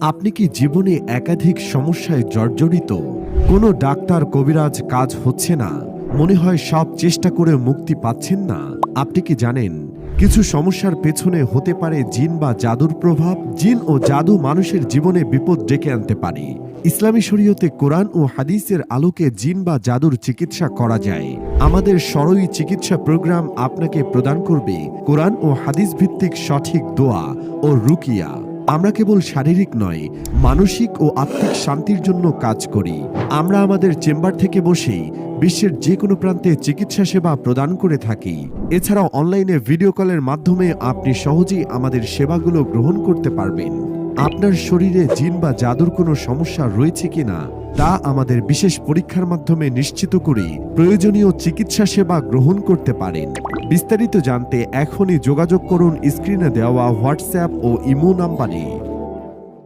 আপনি কি জীবনে একাধিক সমস্যায় জর্জরিত? কোনো ডাক্তার কবিরাজ কাজ হচ্ছে না। মনে হয় সব চেষ্টা করে মুক্তি পাচ্ছেন না। আপনি কি জানেন, কিছু সমস্যার পেছনে হতে পারে জিন বা জাদুর প্রভাব? জিন ও জাদু মানুষের জীবনে বিপদ ডেকে আনতে পারে। ইসলামী শরীয়তে কোরআন ও হাদিসের আলোকে জিন বা জাদুর চিকিৎসা করা যায়। আমাদের সরই চিকিৎসা প্রোগ্রাম আপনাকে প্রদান করবে। কোরআন ও হাদিস ভিত্তিক সঠিক দোয়া ও রুকিয়া। আমরা কেবল শারীরিক নয়, মানসিক ও আত্মিক শান্তির জন্য কাজ করি। আমরা আমাদের চেম্বার থেকে বসেই বিশ্বের যে কোনো প্রান্তে চিকিৎসা সেবা প্রদান করে থাকি। এছাড়াও অনলাইনে ভিডিও কলের মাধ্যমে আপনি সহজেই আমাদের সেবাগুলো গ্রহণ করতে পারবেন। আপনার শরীরে জিন বা জাদুর কোনো সমস্যা রয়েছে কিনা, তা আমাদের বিশেষ পরীক্ষার মাধ্যমে নিশ্চিত করে, প্রয়োজনীয় চিকিৎসা সেবা গ্রহণ করতে পারেন। বিস্তারিত জানতে এখনই যোগাযোগ করুন স্ক্রিনে দেওয়া হোয়াটসঅ্যাপ ও ইমো নাম্বারে।